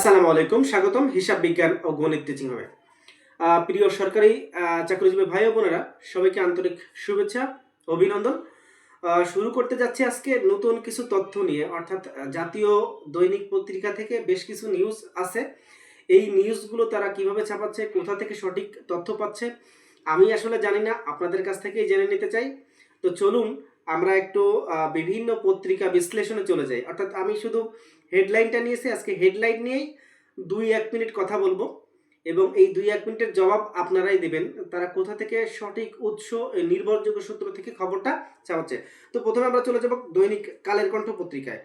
আসসালামু আলাইকুম, স্বাগতম হিসাব বিজ্ঞান ও গণিত টিচিং হবে প্রিয় সরকারি চাকরিজীবী ভাই ও বোনেরা, সবাইকে আন্তরিক শুভেচ্ছা, অভিনন্দন। শুরু করতে যাচ্ছি আজকে নতুন কিছু তথ্য নিয়ে, অর্থাৎ জাতীয় দৈনিক পত্রিকা থেকে বেশ কিছু নিউজ আছে। এই নিউজগুলো তারা কীভাবে ছাপাচ্ছে, কোথা থেকে সঠিক তথ্য পাচ্ছে, আমি আসলে জানি না, আপনাদের কাছ থেকেই জেনে নিতে চাই। তো চলুন আমরা একটু বিভিন্ন পত্রিকা বিশ্লেষণে চলে যাই। অর্থাৎ আমি শুধু হেডলাইনটা নিয়েছি, আজকে হেডলাইন নিয়েই দুই এক মিনিট কথা বলব এবং এই দুই এক মিনিটের জবাব আপনারাই দেবেন। তারা কোথা থেকে সঠিক উৎস নির্ভরযোগ্য সূত্র থেকে খবরটা চাওয়াচ্ছে। তো প্রথমে আমরা চলে যাব দৈনিক কালের কণ্ঠ পত্রিকায়।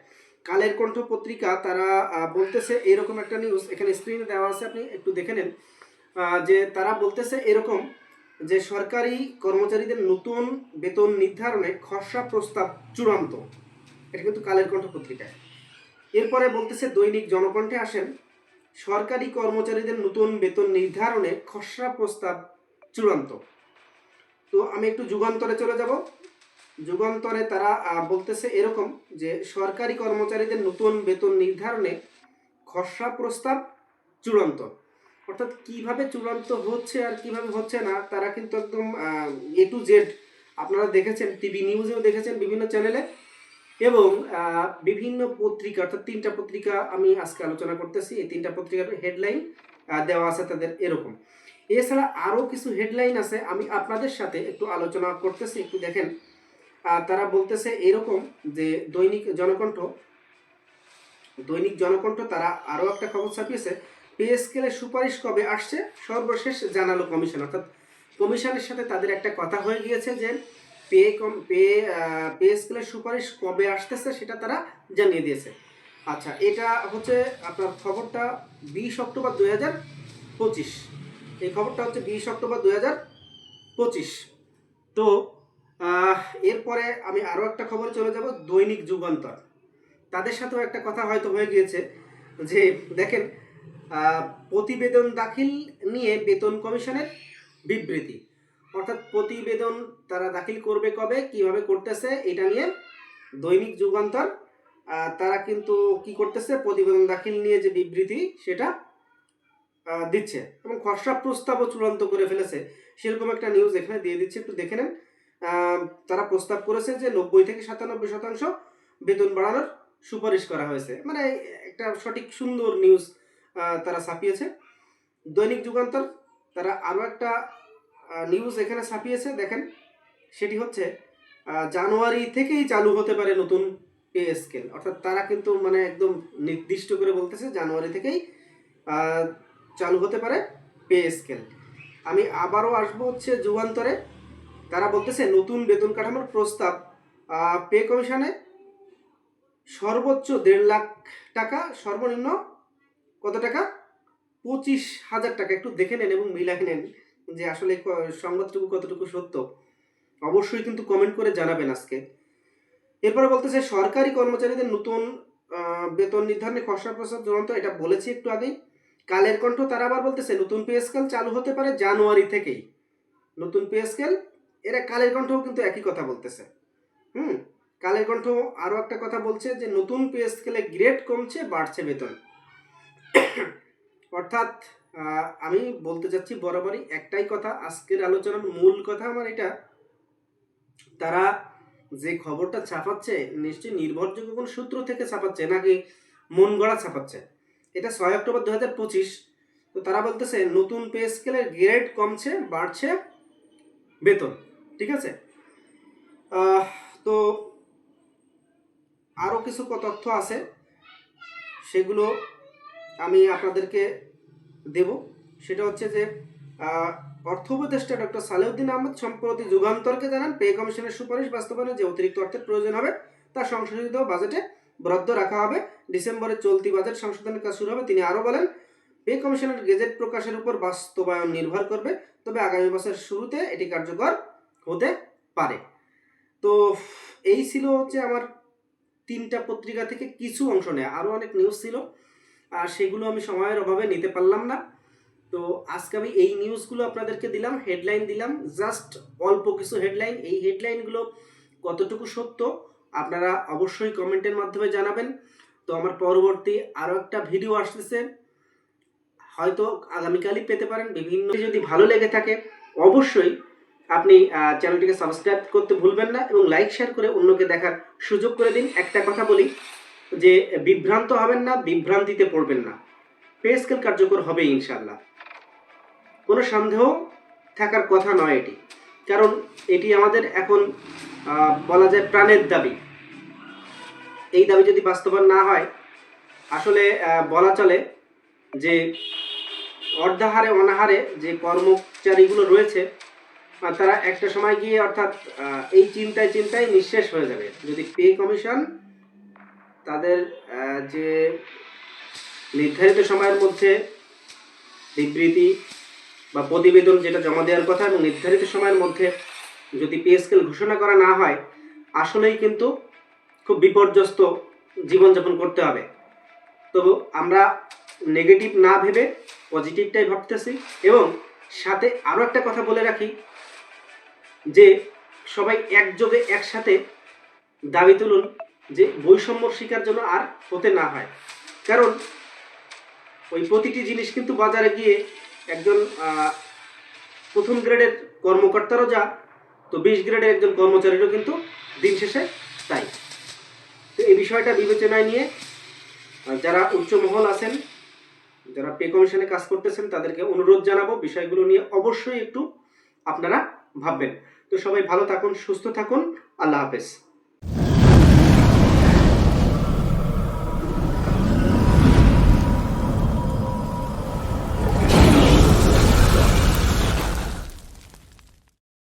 কালের কণ্ঠ পত্রিকা, তারা বলতেছে এরকম একটা নিউজ এখানে স্ক্রিনে দেওয়া আছে, আপনি একটু দেখে নেন। যে তারা বলতেছে এরকম যে সরকারি কর্মচারীদের নতুন বেতন নির্ধারণে খসড়া প্রস্তাব চূড়ান্ত। এটা কিন্তু কালের কণ্ঠ পত্রিকায়। এরপরে বলতেছে, দৈনিক জনকণ্ঠে আসেন, সরকারি কর্মচারীদের নতুন বেতন নির্ধারণে খসড়া প্রস্তাব চূড়ান্ত। তো আমি একটু যুগান্তরে চলে যাব। যুগান্তরে তারা বলতেছে এরকম যে, সরকারি কর্মচারীদের নতুন বেতন নির্ধারণে খসড়া প্রস্তাব চূড়ান্ত। অর্থাৎ কীভাবে চূড়ান্ত হচ্ছে আর কীভাবে হচ্ছে না, তারা কিন্তু একদম এ টু জেড আপনারা দেখেছেন টিভি নিউজেও দেখেছেন বিভিন্ন চ্যানেলে এবং বিভিন্ন পত্রিকা, অর্থাৎ তিনটা পত্রিকা আমি আজকে আলোচনা করতেছি, এই তিনটা পত্রিকার হেডলাইন দেওয়া আছে তাদের এরকম। এছাড়া আরও কিছু হেডলাইন আছে, আমি আপনাদের সাথে একটু আলোচনা করতেছি, একটু দেখেন। তারা বলতেছে এরকম যে দৈনিক জনকণ্ঠ দৈনিক জনকণ্ঠ তারা আরও একটা খবর ছাপিয়েছে পে স্কেলের সুপারিশ কবে আসছে? সর্বশেষ জানালো কমিশন অর্থাৎ কমিশনের সাথে তাদের একটা কথা হয়ে গিয়েছে যে পে কম পে পে স্কেলের সুপারিশ কবে আসতেছে সেটা তারা জানিয়ে দিয়েছে। আচ্ছা এটা হচ্ছে আপনার খবরটা বিশ অক্টোবর দুই হাজার পঁচিশ। এই খবরটা হচ্ছে বিশ অক্টোবর দুই হাজার পঁচিশ। তো এরপরে আমি আরও একটা খবর চলে যাব, দৈনিক যুগান্তর। তাদের সাথেও একটা কথা হয়তো হয়ে গিয়েছে যে, দেখেন প্রতিবেদন দাখিল নিয়ে বেতন কমিশনের বিবৃতি। অর্থাৎ প্রতিবেদন তারা দাখিল করবে কবে, কীভাবে করতেছে, এটা নিয়ে দৈনিক যুগান্তর। তারা কিন্তু কি করতেছে, প্রতিবেদন দাখিল নিয়ে যে বিবৃতি, সেটা দিচ্ছে এবং খসড়া প্রস্তাবও চূড়ান্ত করে ফেলেছে। সেরকম একটা নিউজ এখানে দিয়ে দিচ্ছে, একটু দেখে নেন। তারা প্রস্তাব করেছে যে নব্বই থেকে সাতানব্বই শতাংশ বেতন বাড়ানোর সুপারিশ করা হয়েছে। মানে একটা সঠিক সুন্দর নিউজ তারা ছাপিয়েছে। দৈনিক যুগান্তর, তারা আরও একটা নিউজ এখানে ছাপিয়েছে, দেখেন। সেটি হচ্ছে জানুয়ারি থেকেই চালু হতে পারে নতুন পে স্কেল অর্থাৎ তারা কিন্তু মানে একদম নির্দিষ্ট করে বলতেছে, জানুয়ারি থেকেই চালু হতে পারে পে স্কেল আমি আবারও আসব হচ্ছে যুগান্তরে। তারা বলতেছে, নতুন বেতন কাঠামোর প্রস্তাব পে কমিশনে সর্বোচ্চ দেড় লাখ টাকা সর্বনিম্ন কত টাকা? পঁচিশ হাজার টাকা। একটু দেখে নেন এবং মিলাই নেন যে আসলে সংবাদটুকু কতটুকু সত্য। অবশ্যই কিন্তু কমেন্ট করে জানাবেন আজকে। এরপরে বলতেছে, সরকারি কর্মচারীদের নতুন বেতন নির্ধারণে খসড়া প্রস্তাব চূড়ান্ত, এটা বলেছি একটু আগেই। কালের কণ্ঠ, তারা আবার বলতেছে, নতুন পে স্কেল চালু হতে পারে জানুয়ারি থেকেই। নতুন পে স্কেল এরা কালের কণ্ঠও কিন্তু একই কথা বলতেছে। হুম, কালের কণ্ঠ আরও একটা কথা বলছে যে, নতুন পে স্কেলে গ্রেড কমছে, বাড়ছে বেতন। অর্থাৎ আমি বলতে চাচ্ছি বরাবরই একটাই কথা, আজকের আলোচনার মূল কথা আমার এটা। তারা যে খবরটা ছাপাচ্ছে নিশ্চয়ই নির্ভরযোগ্য কোন সূত্র থেকে ছাপাচ্ছে নাকি মন গড়া ছাপাচ্ছে। এটা ছয় অক্টোবর দু হাজার পঁচিশ। তো তারা বলতেছে, নতুন পে স্কেলের গ্রেড কমছে, বাড়ছে বেতন, ঠিক আছে? তো আরও কিছু তথ্য আছে। সেগুলো আমি আপনাদেরকে দেব। সেটা হচ্ছে যে অর্থ উপদেষ্টা ডক্টর সালেউদ্দিন আহমদ সম্প্রতি যুগান্তরকে জানান, পে কমিশনের সুপারিশ বাস্তবায়নে যে অতিরিক্ত অর্থের প্রয়োজন হবে, তা সংশোধিত বাজেটে বরাদ্দ রাখা হবে। ডিসেম্বরে চলতি বাজেট সংশোধনের কাজ শুরু হবে, তিনি আরও বলেন, পে কমিশনের গেজেট প্রকাশের উপর বাস্তবায়ন নির্ভর করবে, তবে আগামী বছরের শুরুতে এটি কার্যকর হতে পারে। তো, এই ছিল হচ্ছে আমার তিনটা পত্রিকা থেকে কিছু অংশ নেয়। আরও অনেক নিউজ ছিল। আর সেগুলো আমি সময়ের অভাবে নিতে পারলাম না। তো আজকে আমি এই নিউজগুলো আপনাদেরকে দিলাম হেডলাইন দিলাম জাস্ট অল্প কিছু হেডলাইন এই হেডলাইনগুলো কতটুকু সত্য আপনারা অবশ্যই কমেন্টের মাধ্যমে জানাবেন। তো আমার পরবর্তী আরও একটা ভিডিও আসতেছে। হয়তো আগামীকালই পেতে পারেন। বিভিন্ন যদি ভালো লেগে থাকে, অবশ্যই আপনি চ্যানেলটিকে সাবস্ক্রাইব করতে ভুলবেন না এবং লাইক শেয়ার করে অন্যকে দেখার সুযোগ করে দিন। একটা কথা বলি যে বিভ্রান্ত হবেন না, বিভ্রান্তিতে পড়বেন না। পে স্কেল কার্যকর হবে ইনশাল্লাহ কোনো সন্দেহ থাকার কথা নয় এটি। কারণ এটি আমাদের এখন বলা যায় প্রাণের দাবি। এই দাবি যদি বাস্তবায়ন না হয়, আসলে বলা চলে যে অর্ধাহারে, অনাহারে যে কর্মচারীগুলো রয়েছে তারা একটা সময় গিয়ে অর্থাৎ এই চিন্তায় চিন্তায় নিঃশেষ হয়ে যাবে। যদি পে কমিশন যে নির্ধারিত সময়ের মধ্যে বিবৃতি বা প্রতিবেদন যেটা জমা দেওয়ার কথা এবং নির্ধারিত সময়ের মধ্যে যদি পে স্কেল ঘোষণা করা না হয়, আসলেই কিন্তু খুব বিপর্যস্ত জীবনযাপন করতে হবে। তো আমরা নেগেটিভ না ভেবে পজিটিভটাই ভাবতেছি এবং সাথে আরও একটা কথা বলে রাখি যে সবাই একযোগে একসাথে দাবি তুলুন যে বৈষম্য শিকার জন্য আর হতে না হয়। কারণ ওই প্রতিটি জিনিস কিন্তু বাজারে গিয়ে একজন প্রথম গ্রেডের কর্মকর্তারও যা, তো বিশ গ্রেডের একজন কর্মচারীরও কিন্তু দিন শেষে তাই। তো এই বিষয়টা বিবেচনায় নিয়ে যারা উচ্চ মহল আছেন, যারা পে কমিশনে কাজ করতেছেন, তাদেরকে অনুরোধ জানাব বিষয়গুলো নিয়ে অবশ্যই একটু আপনারা ভাববেন। তো সবাই ভালো থাকুন, সুস্থ থাকুন, আল্লাহ হাফেজ।